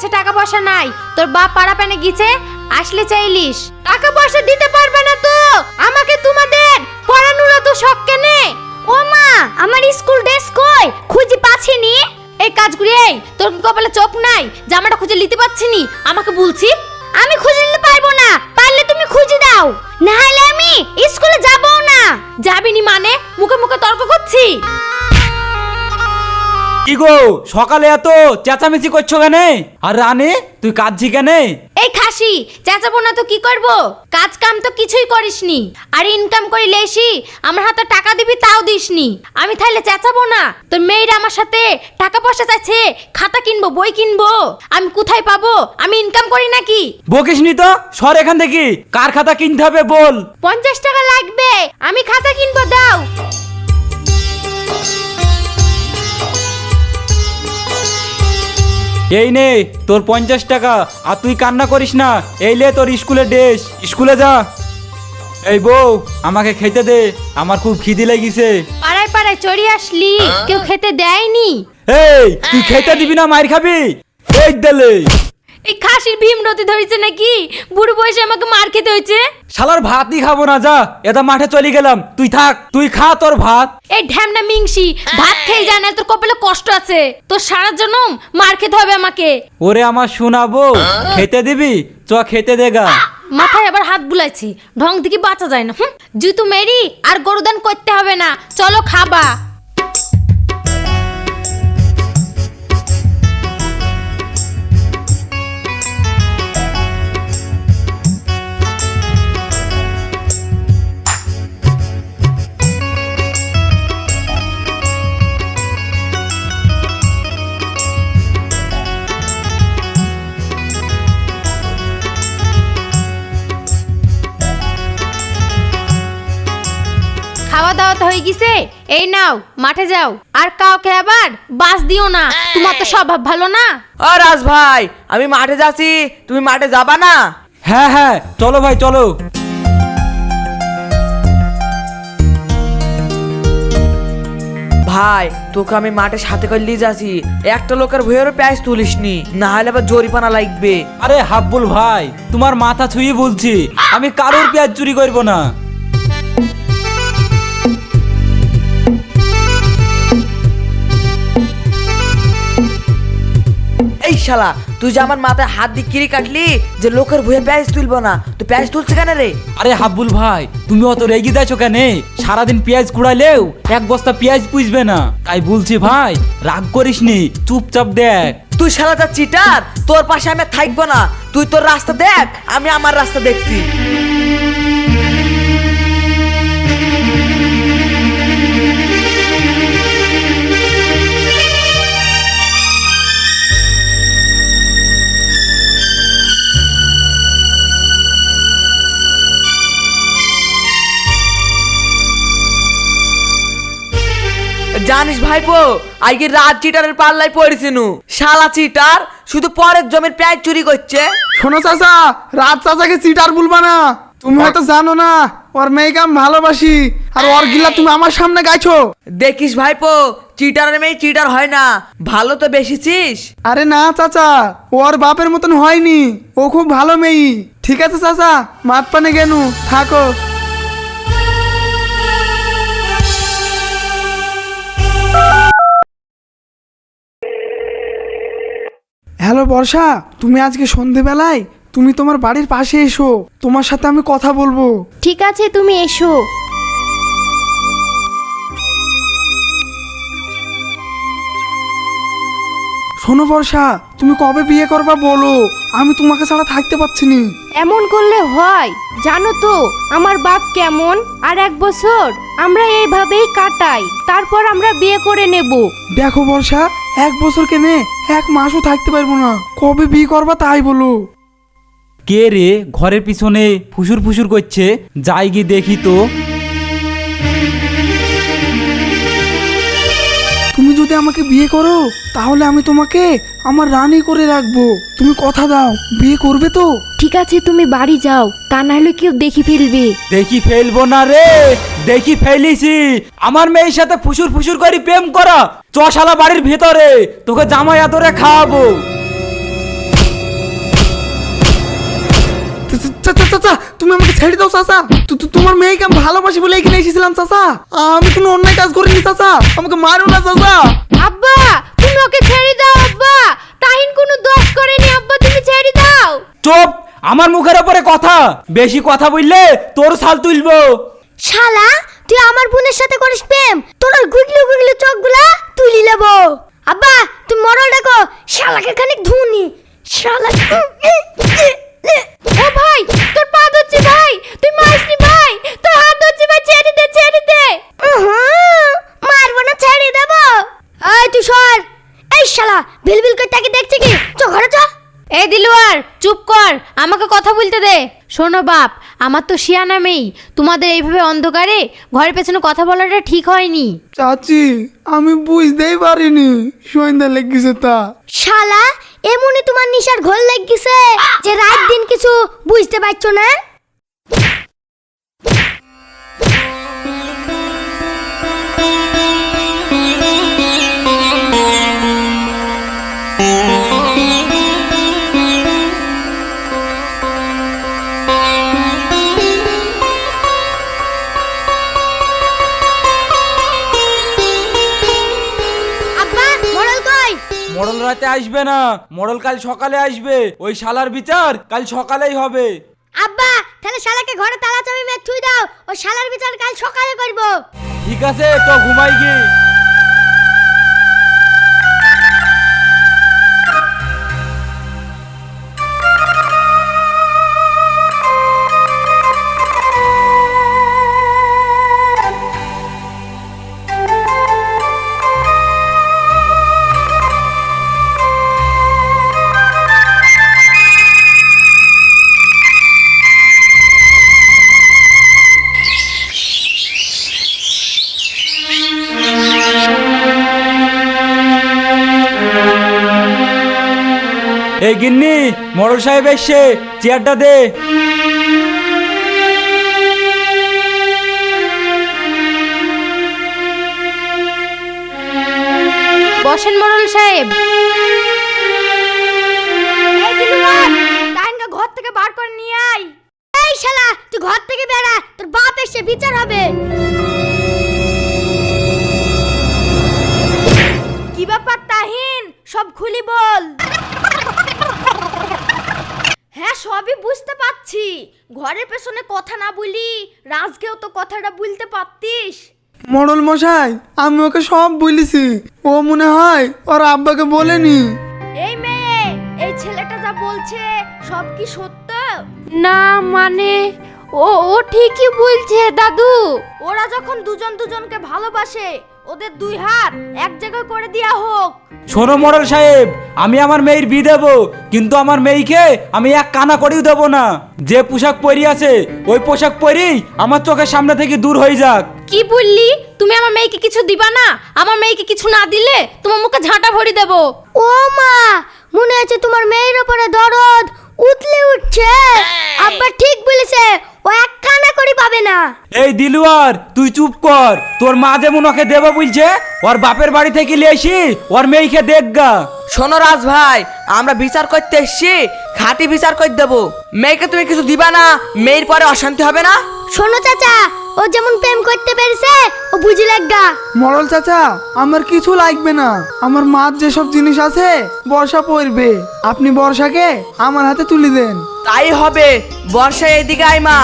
কাছে টাকা পয়সা নাই। তোর বাপ পাড়া প্যানে গিয়েছে, আসলে চাইলিস। টাকা পয়সা দিতে পারবে না তো। আমাকে তোমাদের পড়ানোর তো শখ কেনে? ও মা, আমার স্কুল ড্রেস কই? খুঁজে পাচ্ছিনি এই কাজগুলি, এই, তোর কি কপালে চোখ নাই, জামাটা খুঁজে নিতে পারছি নি। আমাকে বলছি, আমি খুঁজে নিতে পারব না, পারলে তুমি খুঁজে দাও। না হলে আমি স্কুলে যাব না যাবিনি মানে? মুখে মুখে তর্ক করছি? কি গো সকালে এত চেঁচামেচি করছ কেন? আর রানী তুই কাঁদছি কেন? এই খাসি চেঁচাবো না তো কি করব? কাজ কাম তো কিছুই করিসনি। আর ইনকাম করে লেসি আমার হাতে টাকা দিবি তাও দিসনি। আমি তাহলে চেঁচাবো না। তোর মেয়েরা আমার সাথে টাকা পয়সা চাইছে খাতা কিনবো বই কিনবো। আমি কোথায় পাবো? আমি ইনকাম করি নাকি? বকিস নি তো? সর এখান থেকে। কার খাতা কিনতে হবে বল। পঞ্চাশ টাকা লাগবে। আমি খাতা কিনবো দাও। এই নে তোর পঞ্চাশ টাকা আর তুই কান্না করিস না। এই লে তোর স্কুলের ড্রেস। স্কুলে যা। এই বউ আমাকে খেতে দে আমার খুব খিদি লেগেছে। পাড়ায় পাড়ায় চড়ি আসলি কেউ খেতে দেয়নি। এই তুই খেতে দিবি না মার খাবি। এই দেলে। এই খাসির ভীম রতি ধরেছে নাকি? বুড়ো বয়সে আমাকে মার খেতে হয়েছে। শালার ভাতই খাব না যা। এটা মাঠে চলে গেলাম। তুই থাক তুই খা তোর ভাত। এই ঢ্যামনা মিংসি ভাত খেয়ে যায় না তোর কপালে কষ্ট আছে। তোর সারা জনম মার খেতে হবে আমাকে। ওরে আমার শোনাবো খেতে দিবি? চ খেতে দেগা মাথায় আবার হাত বুলাইছি। ঢং থেকে বাঁচা যায় না হুম, জুতু মেরি আর গরুদান করতে হবে না। চলো খাবা। খাওয়া দাওয়া তো হয়ে গেছে। এই নাও মাঠে যাও। আর কাউকে আবার বাস দিও না। তোমার তো স্বভাব ভালো না। ও রাজ ভাই আমি মাঠে যাচ্ছি তুমি মাঠে যাবা না? হ্যাঁ হ্যাঁ চলো ভাই চলো। ভাই তোকে আমি মাঠে সাথে করে নিয়ে যাচ্ছি। একটা লোকের ভয়েরও প্যাঁচ তুলিসনি। না হলে আবার জরিপানা লাগবে। আরে হাব্বুল ভাই তোমার মাথা ছুঁয়ে বলছি। আমি কারোর পেঁয়াজ চুরি করব না। শালা তুই যে আমার মাথায় হাত দিয়ে কিরি কাটলি যে লোকের ভুয়ে প্যাঁচ তুলবো না তুই প্যাঁচ তুলছে কেন রে? আরে হাবুল ভাই তুমি অত রেগে যাচ্ছ কেন? সারাদিন পেঁয়াজ কুড়াইলেও এক বস্তা পেঁয়াজ পুষবে না। তাই বলছি ভাই রাগ করিস নি চুপচাপ দেখ। তুই শালা যা চিটার তোর পাশে আমি থাকব না তুই তোর রাস্তা দেখ আমি আমার রাস্তা দেখছি। জানিস ভাইপো আজকে রাত চিটারের পাল্লায় পড়েছিনু। শালা চিটার শুধু পরের জমির প্যাঁচ চুরি করছে। শোনো চাচা রাত চাচাকে চিটার বলবা না। তুমি হয়তো জানো না ওর মেয়েকে আমি ভালোবাসি আর ওর গিলা তুমি আমার সামনে গাইছো। দেখিস ভাইপো চিটারের মেয়ে চিটার হয় না। ভালো তো বেশিছিস? আরে না চাচা ওর বাপের মতন হয়নি ও খুব ভালো মেয়ে। ঠিক আছে চাচা মাত পানে গেনু থাকো। হ্যালো বর্ষা তুমি আজকে সন্ধেবেলায় তুমি তোমার বাড়ির পাশে এসো তোমার সাথে আমি কথা বলব। ঠিক আছে তুমি এসো। শোনো বর্ষা তুমি কবে বিয়ে করবা বলো? আমি তোমাকে ছাড়া থাকতে পারছি নি। এমন করলে হয় জানো তো আমার বাপ কেমন? আর এক বছর আমরা এইভাবেই কাটাই তারপর আমরা বিয়ে করে নেব। দেখো বর্ষা এক বছর কেনে এক মাসও থাকতে পারব না। কবে বিয়ে করবা তাই বলো। কে রে ঘরের পিছনে ফুসুর ফুসুর করছে? যাই গিয়ে দেখি তো। যদি আমাকে বিয়ে করো তাহলে আমি তোমাকে আমার রানী করে রাখব। তুমি কথা দাও বিয়ে করবে তো? ঠিক আছে তুমি বাড়ি যাও তা না হলে কেউ দেখি ফেলবে। দেখি ফেলব না রে দেখি ফেলিছি। আমার মেয়ের সাথে ফুসুর ফুসুর করে প্রেম করা চশালা বাড়ির ভেতরে তোকে জামাই আদরে খাওয়াবো। তুমি আমাকে ছেড়ে দাও চাচা। তোমার মেয়েকে আমি ভালোবাসি বলে এখানে এসেছিলাম চাচা। আমি কোনো অন্যায় কাজ করিনি চাচা। আমাকে মারো না চাচা। আব্বা তুমি ওকে ছেড়ে দাও আব্বা। তাহিন কোনো দোষ করেনি আব্বা তুমি ছেড়ে দাও। চুপ! আমার মুখের ওপরে কথা। বেশি কথা বললে তোর সাল তুলবো। শালা তুই আমার বোনের সাথে করিস প্রেম। তোর ওই গুগলি গুগলি চোখগুলা তুলি নেব আব্বা তুমি মরল ডাকো শালাকে খানিক ধুনি শালা ও ভাই তোর পা ধরছি ভাই তুই মারিসনি ভাই তোর হাত ধরছি ভাই ছেড়ে দে ছেড়ে দে মারবো না ছেড়ে দেব এই তুই সর এই শালা বিলবিল করে তাকে দেখছে কি? চ ঘরে চ। এই দিলুয়ার চুপ কর আমাকে কথা বলতে দে। শোনো বাপ আমার তো শিয়ানা মেয়ে। তোমাদের এইভাবে অন্ধকারে ঘরের পেছনে কথা বলাটা ঠিক হয়নি। চাচি আমি বুঝতেই পারিনি। সন্ধ্যা লেগেছে তা। শালা এমনি তোমার নিশার ঘোল লেগেছে যে রাত দিন কিছু বুঝতে পারছ না? রাতে আসবে না। মডল কাল সকালে আসবে। ওই শালার বিচার কাল সকালেই হবে। আব্বা তাহলে শালাকে ঘরে তালা চাবি মেয়ে থুই দাও। ও শালার বিচার কাল সকালে করব। ঠিক আছে তো ঘুমাই গিয়ে। এই গিন্নি মডল সাহেব এসছে চেয়ারটা দে। বসেন মোড়ল সাহেব। এই ঘর থেকে বার করে নিয়ে আয়। এই শালা তুই ঘর থেকে বেরা তোর বাপ এসে বিচার হবে। কি ব্যাপার তাহিন? সব খুলি বল। হ্যাঁ সবই বুঝতে পারছি। ঘরের পেছনে কথা না বলি রাজকেও তো কথাটা বলতে পারতিস। মডল মশাই আমি ওকে সব বলেছি। ও মনে হয় ওর আব্বাকে বলেনি। এই মেয়ে এই ছেলেটা যা বলছে সব কি সত্য? না মানে ও ও ঠিকই বলছে দাদু। ওরা যখন দুজন দুজনকে ভালোবাসে ওদের দুই হাত এক জায়গায় করে দেয়া হোক। শোনো মডল সাহেব আমি আমার মেয়ের বিয়ে দেবো কিন্তু আমার মেয়েকে আমি এক কানা করেও দেবো না। যে পোশাক পরি আছে ওই পোশাক পরেই আমার চোখের সামনে থেকে দূর হয়ে যাক। কি বললি? তুমি আমার মেয়েকে কিছু দিবা না? আমার মেয়েকে কিছু না দিলে তোমার মুখে ঝাঁটা ভরি দেব। ও মা মনে আছে তোমার মেয়ের উপরে দরদ উতলে উঠছে আব্বা ঠিক বলেছে ও এক কানা করে পাবে না এই দিলুয়ার তুই চুপ কর। তোর মা যেমন ওকে দেবো বলছে ওর বাপের বাড়ি থেকে নিয়ে এসি ওর মেয়েকে দেখগা শোনো রাজ ভাই আমরা বিচার করতে এসছি খাঁটি বিচার করে দেবো। মেয়েকে তুমি কিছু দিবা না মেয়ের পরে অশান্তি হবে না? শোনো চাচা ও যেমন প্রেম করতে পেরেছে ও বুঝি লাগা মরল চাচা আমার কিছু লাগবে না। আমার মার যেসব জিনিস আছে বর্ষা পড়বে আপনি বর্ষাকে আমার হাতে তুলে দেন। তাই হবে বর্ষা এদিকে আয় মা।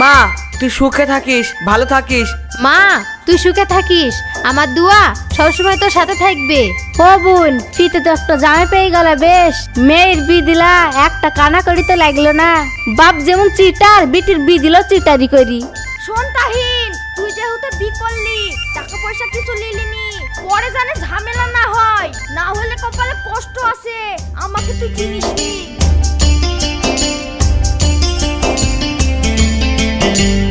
মা তুই সুখে থাকিস ভালো থাকিস। মা তুই সুখে থাকিস। আমার দুয়া সবসময় তোর সাথে থাকবে। ও বোন ফিতে তো একটা জামে পেয়ে গেল বেশ। মেয়ের বি দিলা একটা কানা করিতে লাগল না। বাপ যেমন চিটার বিটির বি দিল চিটারি করি। শোন তাহিন তুই যেহেতু বি করলি টাকা পয়সা কিছু লিলিনি পরে জানে ঝামেলা না হয় না হলে কপালে কষ্ট আছে আমাকে তুই চিনিস নি। Thank you.